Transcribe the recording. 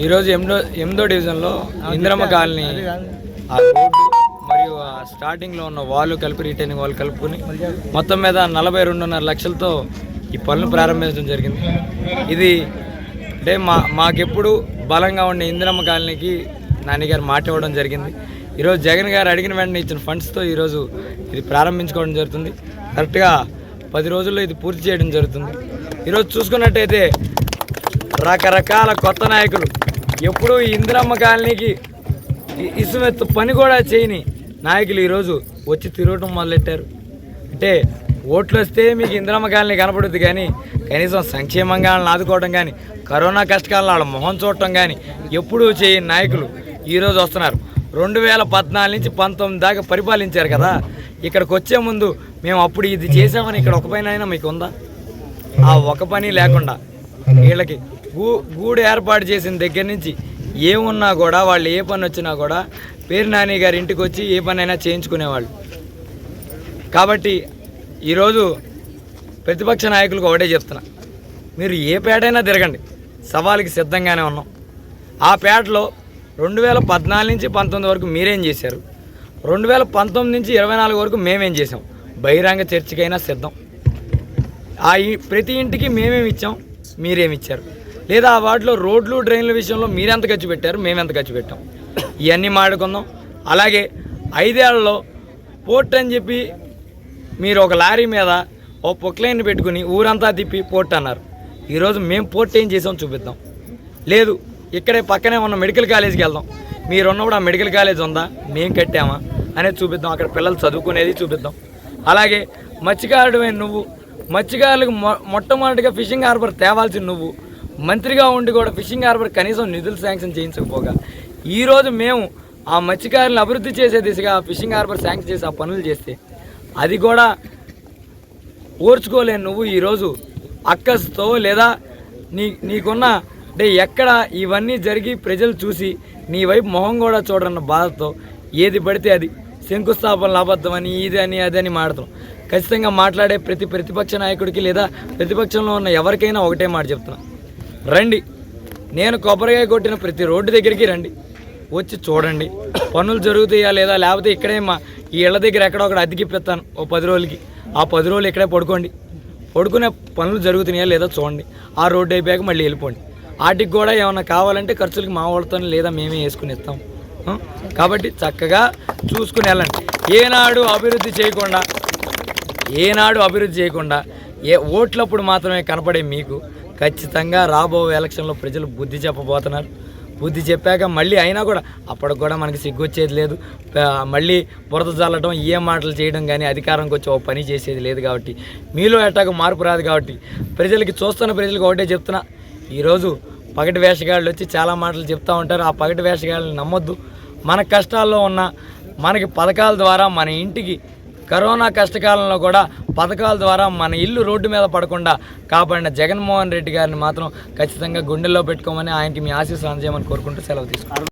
ఈరోజు ఎనిమిదో ఎనిమిదో డివిజన్లో ఇందిరమ్మ కాలనీ ఆ రోడ్డు మరియు ఆ స్టార్టింగ్లో ఉన్న వాళ్ళు కలిపి రిటైనింగ్ వాళ్ళు కలుపుకొని మొత్తం మీద నలభై రెండున్నర లక్షలతో ఈ పనులు ప్రారంభించడం జరిగింది. ఇది అంటే మా మాకెప్పుడు బలంగా ఉండే ఇందిరమ్మ కాలనీకి నాన్నగారు మాట ఇవ్వడం జరిగింది. ఈరోజు జగన్ గారు అడిగిన వెంటనే ఇచ్చిన ఫండ్స్తో ఈరోజు ఇది ప్రారంభించుకోవడం జరుగుతుంది. కరెక్ట్గా పది రోజుల్లో ఇది పూర్తి చేయడం జరుగుతుంది. ఈరోజు చూసుకున్నట్టయితే రకరకాల కొత్త నాయకులు ఎప్పుడూ ఈ ఇందిరమ్మ కాలనీకి ఇసుమెత్తు పని కూడా చేయని నాయకులు ఈరోజు వచ్చి తిరగటం మొదలెట్టారు. అంటే ఓట్లు వస్తే మీకు ఇందిరమ్మ కాలనీ కనపడుద్ది కానీ కనీసం సంక్షేమంగా వాళ్ళని ఆదుకోవడం కానీ కరోనా కష్టకాలంలో వాళ్ళ మొహం చూడటం కానీ ఎప్పుడూ చేయని నాయకులు ఈరోజు వస్తున్నారు. రెండు వేల పద్నాలుగు నుంచి పంతొమ్మిది దాకా పరిపాలించారు కదా. ఇక్కడికి వచ్చే ముందు మేము అప్పుడు ఇది చేసామని ఇక్కడ ఒక పైన అయినా మీకు ఉందా? ఆ ఒక పని లేకుండా వీళ్ళకి గూ గూడు ఏర్పాటు చేసిన దగ్గర నుంచి ఏమున్నా కూడా వాళ్ళు ఏ పని వచ్చినా కూడా పేరు నాని గారి ఇంటికి వచ్చి ఏ పని అయినా చేయించుకునేవాళ్ళు. కాబట్టి ఈరోజు ప్రతిపక్ష నాయకులకు ఒకటే చెప్తున్నా. మీరు ఏ పేటైనా తిరగండి. సవాల్కి సిద్ధంగానే ఉన్నాం. ఆ పేటలో రెండు వేల పద్నాలుగు నుంచి పంతొమ్మిది వరకు మీరేం చేశారు? రెండు వేల పంతొమ్మిది నుంచి ఇరవై నాలుగు వరకు మేమేం చేసాం బహిరంగ చర్చకైనా సిద్ధం. ఆ ఈ ప్రతి ఇంటికి మేమేమి ఇచ్చాం? మీరేమి ఇచ్చారు? లేదా ఆ వాటిలో రోడ్లు డ్రైన్ల విషయంలో మీరెంత ఖర్చు పెట్టారు మేమెంత ఖర్చు పెట్టాం. ఇవన్నీ మాడుకుందాం అలాగే ఐదేళ్ళలో పోర్ట్ అని చెప్పి మీరు ఒక లారీ మీద ఓ పొక్లైన్ పెట్టుకుని ఊరంతా తిప్పి పోర్ట్ అన్నారు. ఈరోజు మేము పోర్ట్ ఏం చేసాం చూపిద్దాం. లేదు ఇక్కడే పక్కనే ఉన్న మెడికల్ కాలేజీకి వెళ్దాం. మీరున్నప్పుడు ఆ మెడికల్ కాలేజ్ ఉందా? మేము కట్టామా? అనేది చూపిద్దాం. అక్కడ పిల్లలు చదువుకునేది చూపిద్దాం. అలాగే మత్స్యకారుడివైన నువ్వు మత్స్యకారులకు మొ మొట్టమొదటిగా ఫిషింగ్ హార్బర్ తేవాల్సిన నువ్వు మంత్రిగా ఉండి కూడా ఫిషింగ్ హార్బర్ కనీసం నిధులు శాంక్షన్ చేయించకపోగా ఈరోజు మేము ఆ మత్స్యకారులను అభివృద్ధి చేసే దిశగా ఫిషింగ్ హార్బర్ శాంక్షన్ చేసి ఆ పనులు చేస్తే అది కూడా ఓర్చుకోలేని నువ్వు ఈరోజు అక్కస్తో లేదా నీ నీకున్న అంటే ఎక్కడ ఇవన్నీ జరిగి ప్రజలు చూసి నీ వైపు మొహం కూడా చూడరన్న బాధతో ఏది పడితే అది శంకుస్థాపనలు అబద్ధమని ఇది అని అది అని మాడతాం. ఖచ్చితంగా మాట్లాడే ప్రతి ప్రతిపక్ష నాయకుడికి లేదా ప్రతిపక్షంలో ఉన్న ఎవరికైనా ఒకటే మాట చెప్తున్నాను రండి. నేను కొబ్బరికాయ కొట్టిన ప్రతి రోడ్డు దగ్గరికి రండి. వచ్చి చూడండి. పనులు జరుగుతాయా లేదా? లేకపోతే ఇక్కడే మా ఈ ఇళ్ళ దగ్గర ఎక్కడో ఒకటి అద్దెకిప్పిస్తాను ఓ పది రోజులకి. ఆ పది రోజులు ఇక్కడే పడుకోండి. పడుకునే పనులు జరుగుతున్నాయా లేదా చూడండి. ఆ రోడ్డు అయిపోయాక మళ్ళీ వెళ్ళిపోండి. వాటికి కూడా ఏమన్నా కావాలంటే ఖర్చులకి మా వాళ్ళతో లేదా మేమే వేసుకుని ఇస్తాం. కాబట్టి చక్కగా చూసుకుని వెళ్ళండి. ఏనాడు అభివృద్ధి చేయకుండా ఏనాడు అభివృద్ధి చేయకుండా ఏ ఓట్లప్పుడు మాత్రమే కనపడే మీకు ఖచ్చితంగా రాబో ఎలక్షన్లో ప్రజలు బుద్ధి చెప్పబోతున్నారు. బుద్ధి చెప్పాక మళ్ళీ అయినా కూడా అప్పటికి కూడా మనకి సిగ్గు వచ్చేది లేదు మళ్ళీ బురద చల్లటం ఏ మాటలు చేయడం కానీ అధికారంకి వచ్చి ఓ పని చేసేది లేదు కాబట్టి మీలో ఎట్టాకు మార్పు రాదు కాబట్టి ప్రజలకి చూస్తున్న ప్రజలకు ఒకటే చెప్తున్నా. ఈరోజు పగటి వేషగాళ్ళు వచ్చి చాలా మాటలు చెప్తూ ఉంటారు. ఆ పగటి వేషగాళ్ళని నమ్మొద్దు. మన కష్టాల్లో ఉన్న మనకి పథకాల ద్వారా మన ఇంటికి కరోనా కష్టకాలంలో కూడా పథకాల ద్వారా మన ఇల్లు రోడ్డు మీద పడకుండా కాపాడిన జగన్మోహన్ రెడ్డి గారిని మాత్రం ఖచ్చితంగా గుండెల్లో పెట్టుకోమని ఆయనకి మీ ఆశీస్సులు అందజేయమని కోరుకుంటూ సెలవు తీసుకుంటాం